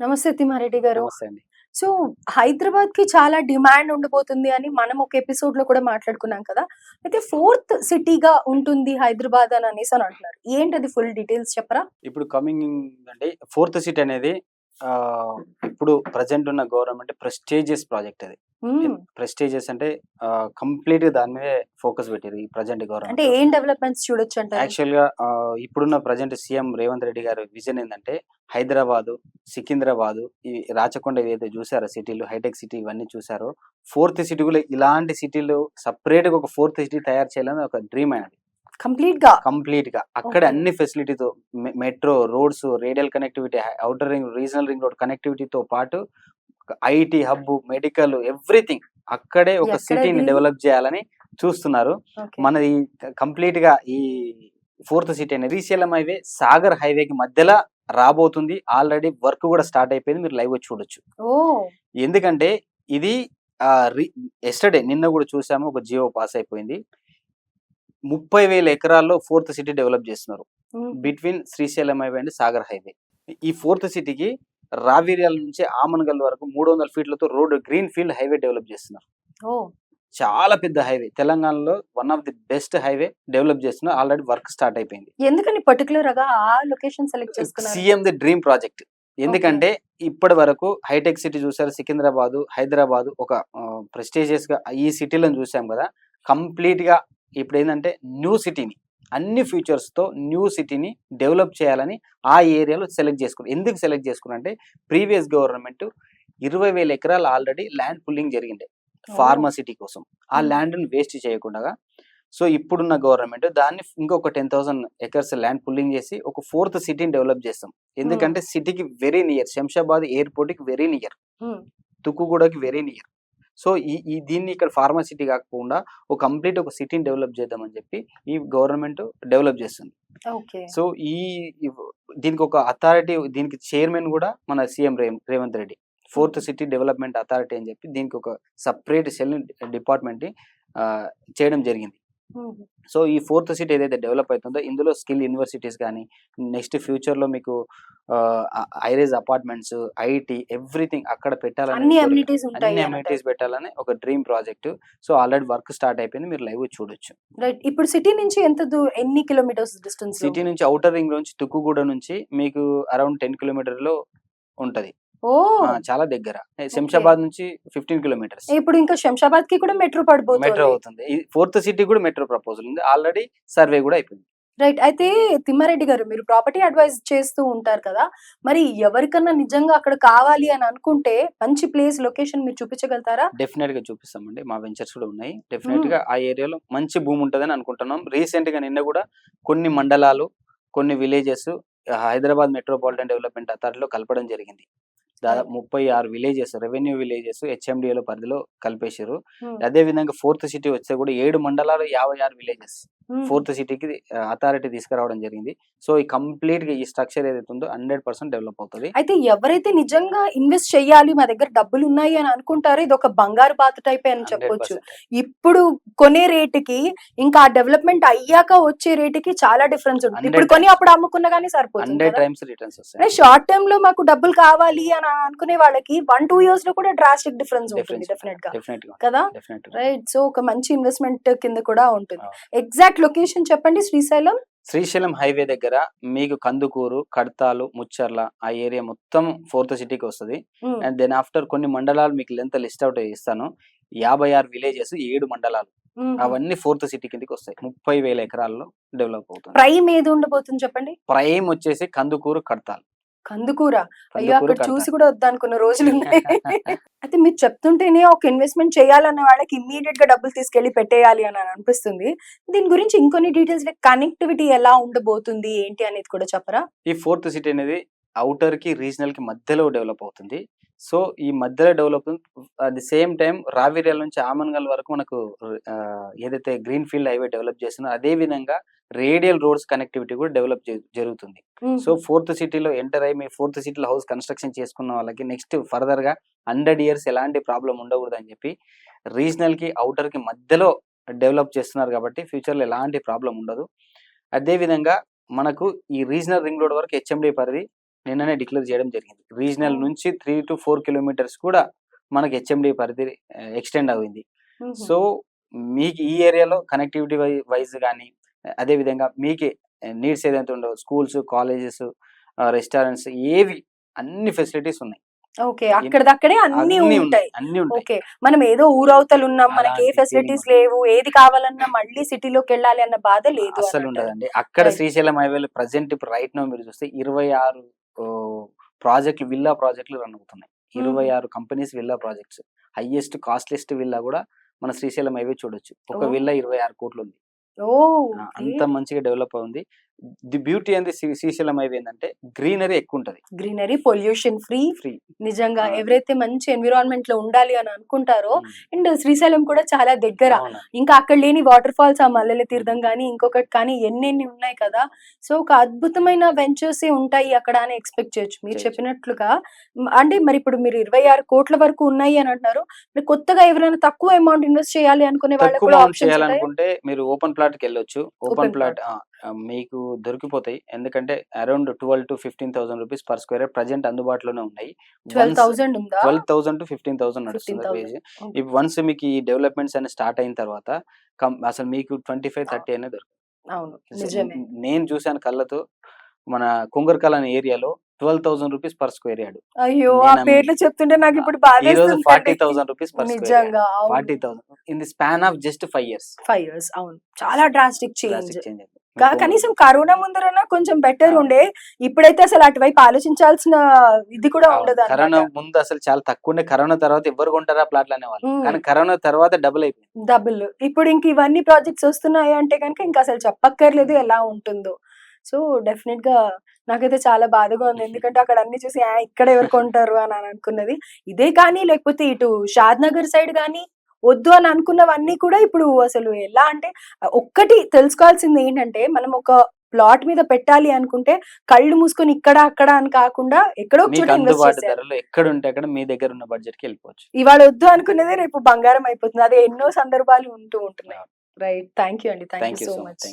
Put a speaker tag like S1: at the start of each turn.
S1: నమస్తే తిమ్మారెడ్డి గారు.
S2: నమస్తే అండి.
S1: సో హైదరాబాద్కి చాలా డిమాండ్ ఉండబోతుంది అని మనం ఒక ఎపిసోడ్లో కూడా మాట్లాడుకున్నాం కదా. అయితే ఫోర్త్ సిటీగా ఉంటుంది హైదరాబాద్ అని అనేసి అని అంటున్నారు. ఏంటది ఫుల్ డీటెయిల్స్ చెప్పరా?
S2: ఇప్పుడు కమింగ్ అంటే ఫోర్త్ సీట్ అనేది ఆ, ఇప్పుడు ప్రజెంట్ ఉన్న గవర్నమెంట్ ప్రెస్టేజియస్ ప్రాజెక్ట్ అది. ప్రెస్టేజియస్ అంటే కంప్లీట్గా దాని మీదే ఫోకస్ పెట్టారు ఈ ప్రజెంట్
S1: అంటే
S2: గవర్నమెంట్
S1: ఏం డెవలప్మెంట్స్ చూడొచ్చు అంటారు?
S2: యాక్చువల్గా ఇప్పుడున్న ప్రజెంట్ సీఎం రేవంత్ రెడ్డి గారి విజన్ ఏంటంటే హైదరాబాద్ సికింద్రాబాద్ ఈ రాచకొండ ఏదైతే చూసారో సిటీలు హైటెక్ సిటీ ఇవన్నీ చూసారో ఫోర్త్ సిటీ కూడా ఇలాంటి సిటీలు సపరేట్గా ఒక ఫోర్త్ సిటీ తయారు చేయాలని ఒక డ్రీమ్ అయినది కంప్లీట్గా కంప్లీట్గా అక్కడ. అన్ని ఫెసిలిటీతో metro roads radial connectivity outer ring regional ring road కనెక్టివిటీతో పాటు ఐటీ హబ్ మెడికల్ ఎవ్రీథింగ్ అక్కడే ఒక సిటీని? డెవలప్ చేయాలని చూస్తున్నారు
S1: Okay.
S2: మనది కంప్లీట్గా ఈ ఫోర్త్ సిటీ అనేది శ్రీశైలం హైవే సాగర్ హైవేకి మధ్యలో రాబోతుంది. ఆల్రెడీ వర్క్ కూడా స్టార్ట్ అయిపోయింది. మీరు లైవ్ చూడొచ్చు.
S1: ఓ!
S2: ఎందుకంటే ఇది ఎస్టర్డే నిన్న కూడా చూసాము. ఒక జియో పాస్ అయిపోయింది. ముప్పై వేల ఎకరాల్లో ఫోర్త్ సిటీ డెవలప్ చేస్తున్నారు. Between Srisailam highway and Sagar highway. ఈ ఫోర్త్ సిటీకి రావిర్యాల నుంచి ఆమన్గల్ వరకు మూడు వందల ఫీట్లతో road green field highway develop చేస్తున్నారు. చాలా పెద్ద హైవే. తెలంగాణలో one of the best highway develop చేస్తున్నారు ఆల్రెడీ వర్క్ స్టార్ట్ అయిపోయింది.
S1: ఎందుకని పర్టికులర్గా ఆ లొకేషన్ సెలెక్ట్ చేసుకున్నారు?
S2: CM the dream project. ఎందుకంటే ఇప్పటి వరకు హైటెక్ సిటీ చూసారు సికింద్రాబాద్ హైదరాబాద్ ఒక ప్రెస్టీజియస్గా ఈ సిటీలను చూసాం కదా. కంప్లీట్గా ఇప్పుడు ఏంటంటే న్యూ సిటీని అన్ని ఫీచర్స్తో న్యూ సిటీని డెవలప్ చేయాలని ఆ ఏరియాలో సెలెక్ట్ చేసుకున్నారు. ఎందుకు సెలెక్ట్ చేసుకున్నారు అంటే ప్రీవియస్ గవర్నమెంట్ ఇరవై వేల ఎకరాలు ఆల్రెడీ ల్యాండ్ పుల్లింగ్ జరిగిండే. ఫార్మా సిటీ కోసం. ఆ
S1: Hmm.
S2: ల్యాండ్ వేస్ట్ చేయకుండా సో ఇప్పుడున్న గవర్నమెంట్ దాన్ని ఇంకొక ten thousand acres land pulling చేసి ఒక ఫోర్త్ సిటీని డెవలప్ చేస్తాం. ఎందుకంటే సిటీకి వెరీ నియర్. శంషాబాద్ ఎయిర్పోర్ట్కి వెరీ నియర్. తుక్కుగూడకి వెరీ నియర్. సో ఈ ఈ దీన్ని ఇక్కడ ఫార్మా సిటీ కాకుండా ఒక కంప్లీట్ ఒక సిటీని డెవలప్ చేద్దామని చెప్పి ఈ గవర్నమెంట్ డెవలప్ చేస్తుంది.
S1: ఓకే.
S2: సో ఈ దీనికి ఒక అథారిటీ దీనికి చైర్మన్ కూడా మన CM Revanth Reddy. Fourth city development authority అని చెప్పి దీనికి ఒక సపరేట్ సెల్ డిపార్ట్మెంట్ చేయడం జరిగింది. సో ఈ ఫోర్త్ సిటీ ఏదైతే డెవలప్ అవుతుందో ఇందులో స్కిల్ యూనివర్సిటీస్ కానీ నెక్స్ట్ ఫ్యూచర్లో మీకు ఐరేజ్ అపార్ట్మెంట్స్ ఐటీ ఎవ్రీథింగ్ అక్కడ పెట్టాలని
S1: అన్ని. అమ్యూనిటీస్
S2: పెట్టాలని ఒక dream project. So already work start అయిపోయింది. మీరు లైవ్ చూడొచ్చు.
S1: రైట్. ఇప్పుడు సిటీ నుంచి ఎంత ఎన్ని కిలోమీటర్స్ డిస్టెన్స్
S2: సిటీ నుంచి అవుటర్ రింగ్ నుంచి తుక్కుగూడ నుంచి మీకు అరౌండ్ టెన్ కిలోమీటర్లో ఉంటది. చాలా దగ్గర. శంషాబాద్ నుంచి ఫిఫ్టీన్ కిలోమీటర్స్.
S1: ఇప్పుడు ఇంకా శంషాబాద్కి కూడా మెట్రో పడిపోతుంది.
S2: మెట్రో అవుతుంది. ఫోర్త్ సిటీ కూడా మెట్రో ప్రపోజల్ ఉంది. ఆల్రెడీ సర్వే కూడా అయిపోయింది.
S1: రైట్. అయితే తిమ్మారెడ్డి గారు మీరు ప్రాపర్టీ అడ్వైజ్ చేస్తూ ఉంటారు కదా మరి ఎవరికన్నా నిజంగా అక్కడ కావాలి అని అనుకుంటే మంచి ప్లేస్ లొకేషన్ మీరు చూపించగలుగుతారా?
S2: డెఫినెట్గా చూపిస్తామండి. మా వెంచర్స్ కూడా ఉన్నాయి. డెఫినెట్గా ఆ ఏరియాలో మంచి భూమి ఉంటుందని అనుకుంటున్నాం. రీసెంట్గా నిన్న కూడా కొన్ని మండలాలు కొన్ని విలేజెస్ హైదరాబాద్ మెట్రోపాలిటన్ డెవలప్మెంట్ అథారిటీలో కలపడం జరిగింది. దాదాపు ముప్పై ఆరు విలేజెస్ రెవెన్యూ విలేజెస్ హెచ్ఎండిఏల పరిధిలో కలిపేశారు. అదే విధంగా ఫోర్త్ సిటీ వస్తే కూడా ఏడు మండలాలు యాభై ఆరు విలేజెస్. ఫోర్త్ సిటీకి అథారిటీ తీసుకురావడం జరిగింది. సో ఈ కంప్లీట్గా ఈ స్ట్రక్చర్ ఏదైతే ఉందో హండ్రెడ్ పర్సెంట్ డెవలప్ అవుతుంది.
S1: అయితే ఎవరైతే నిజంగా ఇన్వెస్ట్ చేయాలి మా దగ్గర డబ్బులు ఉన్నాయి అని అనుకుంటారో ఇది ఒక బంగారు పాత టైప్ అని చెప్పొచ్చు.
S2: 100%.
S1: ఇప్పుడు కొనే రేటుకి ఇంకా ఆ డెవలప్మెంట్ అయ్యాక వచ్చే రేటుకి చాలా డిఫరెన్స్ ఉంటుంది. ఇప్పుడు
S2: 100
S1: కొని అప్పుడు అమ్ముకున్నా కానీ సరిపోతుంది
S2: హండ్రెడ్
S1: కదా?
S2: టైమ్స్ రిటర్న్స్ వస్తాయి.
S1: షార్ట్ టర్మ్లో మాకు డబ్బులు కావాలి అని అనుకునే వాళ్ళకి వన్ టూ ఇయర్స్లో కూడా డ్రాస్టిక్ డిఫరెన్స్ ఉంటుంది
S2: డెఫినెట్గా
S1: కదా? రైట్. సో ఒక మంచి ఇన్వెస్ట్మెంట్ కింద కూడా ఉంటుంది.
S2: అవును.
S1: ఎగ్జాక్ట్ లొకేషన్ చెప్పండి శ్రీశైలం?
S2: శ్రీశైలం హైవే దగ్గర మీకు కందుకూరు కడతాలు ముచ్చర్ల ఆ ఏరియా మొత్తం ఫోర్త్ సిటీకి వస్తుంది. అండ్ దెన్ ఆఫ్టర్ కొన్ని మండలాలు మీకు లెంత్ లిస్ట్ అవుట్ ఇస్తాను యాభై ఆరు విలేజెస్ ఏడు మండలాలు. అవన్నీ ఫోర్త్ సిటీ కిందకి వస్తాయి. ముప్పై వేల ఎకరాల్లో డెవలప్ అవుతుంది.
S1: ప్రైమ్ ఏది ఉండబోతుంది చెప్పండి?
S2: ప్రైమ్ వచ్చేసి కందుకూరు కడతాలు.
S1: కందుకూర. అయ్యో అక్కడ చూసి. కూడా వద్దనుకున్న రోజులు ఉన్నాయి అయితే మీరు చెప్తుంటేనే ఒక ఇన్వెస్ట్మెంట్ చేయాలన్న వాళ్ళకి ఇమ్మీడియట్గా డబ్బులు తీసుకెళ్ళి పెట్టేయాలి అని అనిపిస్తుంది. దీని గురించి ఇంకొన్ని డీటెయిల్స్ కనెక్టివిటీ ఎలా ఉండబోతుంది ఏంటి అనేది కూడా చెప్పరా?
S2: ఈ ఫోర్త్ సిటీ అనేది అవుటర్కి రీజనల్కి మధ్యలో డెవలప్ అవుతుంది. సో ఈ మధ్యలో develop at the same time Raviryala నుంచి ఆమన్గల్ వరకు మనకు ఏదైతే గ్రీన్ ఫీల్డ్ హైవే డెవలప్ చేస్తున్నా అదే విధంగా రేడియల్ రోడ్స్ కనెక్టివిటీ కూడా డెవలప్ జరుగుతుంది. సో ఫోర్త్ సిటీలో ఎంటర్ అయ్యి మీ ఫోర్త్ సిటీలో హౌస్ కన్స్ట్రక్షన్ చేసుకున్న వాళ్ళకి నెక్స్ట్ ఫర్దర్గా హండ్రెడ్ ఇయర్స్ ఎలాంటి ప్రాబ్లం ఉండకూడదు అని చెప్పి రీజనల్కి అవుటర్కి మధ్యలో డెవలప్ చేస్తున్నారు కాబట్టి ఫ్యూచర్లో ఎలాంటి ప్రాబ్లం ఉండదు. అదే విధంగా మనకు ఈ రీజనల్ రింగ్ రోడ్ వరకు హెచ్ఎండి పరిధి నిన్ననే డిక్లేర్ చేయడం జరిగింది. రీజనల్. నుంచి త్రీ టు ఫోర్ కిలోమీటర్స్ కూడా మనకి హెచ్ఎండి పరిధి ఎక్స్టెండ్ అయింది. సో మీకు ఈ ఏరియాలో కనెక్టివిటీ వైజ్ కానీ అదే విధంగా మీకు నీడ్స్ ఏదైతే ఉండవు స్కూల్స్ కాలేజెస్ రెస్టారెంట్స్ ఏవి అన్ని ఫెసిలిటీస్ ఉన్నాయి.
S1: ఓకే. అక్కడదక్కడే అన్ని ఉంటాయి.
S2: ఉన్నాయి అన్ని ఉంటాయి.
S1: ఓకే. మనం ఏదో ఊరవతలు ఉన్నాం మనకి ఏ ఫెసిలిటీస్ లేవు ఏది కావాలన్నా మళ్ళీ సిటీలోకి వెళ్ళాలి అన్న బాధ లేదు అంటారు.
S2: ఉండదండి. అక్కడ. శ్రీశైలం హైవేలో ప్రజెంట్ ఇప్పుడు రైట్ నో మీరు చూస్తే ఇరవై ఆరు ప్రాజెక్టులు విల్లా ప్రాజెక్టులు రన్ అవుతున్నాయి. ఇరవై ఆరు companies villa projects. Highest costliest villa కూడా మన శ్రీశైలం హైవే చూడొచ్చు. ఒక. విల్లా ఇరవై ఆరు కోట్లు ఉంది. అంత మంచిగా డెవలప్ ఉంది ది బ్యూటీ అంది శ్రీశైలం హైవే ఏంటంటే గ్రీనరీ ఎక్కువ ఉంటది
S1: గ్రీనరీ పొల్యూషన్ ఫ్రీ.
S2: ఫ్రీ.
S1: నిజంగా. ఎవరైతే మంచి ఎన్విరాన్మెంట్లో ఉండాలి అని అనుకుంటారో అండ్ శ్రీశైలం కూడా చాలా దగ్గర. ఇంకా అక్కడ లేని వాటర్ ఫాల్స్ ఆ మల్లెల తీర్థం కానీ ఇంకొకటి కానీ ఎన్నెన్ని ఉన్నాయి కదా. సో ఒక అద్భుతమైన వెంచర్స్ ఉంటాయి అక్కడ అని ఎక్స్పెక్ట్ చేయొచ్చు. మీరు. చెప్పినట్లుగా అంటే మరి ఇప్పుడు మీరు ఇరవై ఆరు కోట్ల వరకు ఉన్నాయి అని అంటున్నారు. మరి కొత్తగా ఎవరైనా తక్కువ అమౌంట్ ఇన్వెస్ట్ చేయాలి అనుకునే కూడా ఆప్షన్స్ ఉంటాయి?
S2: చేయాలనుకుంటే మీరు ఓపెన్ ప్లాట్కి వెళ్ళొచ్చు. ఓపెన్ ప్లాట్ మీకు దొరికిపోతాయి. ఎందుకంటే around twelve to fifteen thousand rupees per square present అందుబాటులోనే ఉన్నాయి.
S1: Twelve thousand
S2: to fifteen thousand నడుస్తుంది
S1: 15,000.
S2: రేంజ్.
S1: Okay.
S2: ఇప్పుడు వన్స్ మీకు ఈ డెవలప్మెంట్స్ అన్ని స్టార్ట్ అయిన తర్వాత అసలు మీకు ట్వంటీ ఫైవ్ థర్టీ అనేది దొరుకుతుంది నేను చూశాను కళ్ళతో మన కుంగర్కల్ అనే ఏరియాలో twelve thousand rupees per square yard
S1: అయ్యో ఆ పేర్లు చెప్తుంటే నాకు ఇప్పుడు
S2: ఈ రోజు forty thousand rupees per square
S1: నిజంగా
S2: forty thousand. In the span of just five years.
S1: Five years అవును. చాలా డ్రాస్టిక్ చేంజ్.
S2: చేంజ్
S1: కనీసం కరోనా ముందరన్నా కొంచెం బెటర్. ఉండే. ఇప్పుడైతే అసలు అటువైపు ఆలోచించాల్సిన ఇది కూడా ఉండదు
S2: కరోనా ముందు అసలు చాలా తక్కువ ఉండే. కరోనా తర్వాత ఎవరు కొంటారా ప్లాట్లు అనేవాళ్ళు. కానీ కరోనా తర్వాత డబుల్ అయిపోయింది.
S1: డబుల్ ఇప్పుడు ఇంక ఇవన్నీ ప్రాజెక్ట్స్ వస్తున్నాయి అంటే కనుక ఇంకా అసలు చెప్పక్కర్లేదు ఎలా ఉంటుందో. సో డెఫినెట్గా నాకైతే చాలా బాధగా ఉంది. ఎందుకంటే అక్కడ అన్ని చూసి "ఆ, ఇక్కడ ఎవరు కొంటారు? అని అని అనుకున్నది. ఇదే కానీ లేకపోతే ఇటు షాద్ నగర్ సైడ్ కానీ వద్దు అని అనుకున్నవన్నీ కూడా ఇప్పుడు అసలు ఎలా అంటే ఒక్కటి తెలుసుకోవాల్సింది ఏంటంటే మనం ఒక ప్లాట్ మీద పెట్టాలి అనుకుంటే కళ్ళు మూసుకొని ఇక్కడ అక్కడ అని కాకుండా ఎక్కడో
S2: ఎక్కడ ఉంటే అక్కడ మీ దగ్గర ఉన్న బడ్జెట్కి వెళ్ళిపోవచ్చు.
S1: ఇవాళ వద్దు అనుకున్నదే రేపు బంగారం అయిపోతుంది. అదే ఎన్నో సందర్భాలు ఉంటూ ఉంటున్నాయి. రైట్ థ్యాంక్ యూ అండి. Thank you so much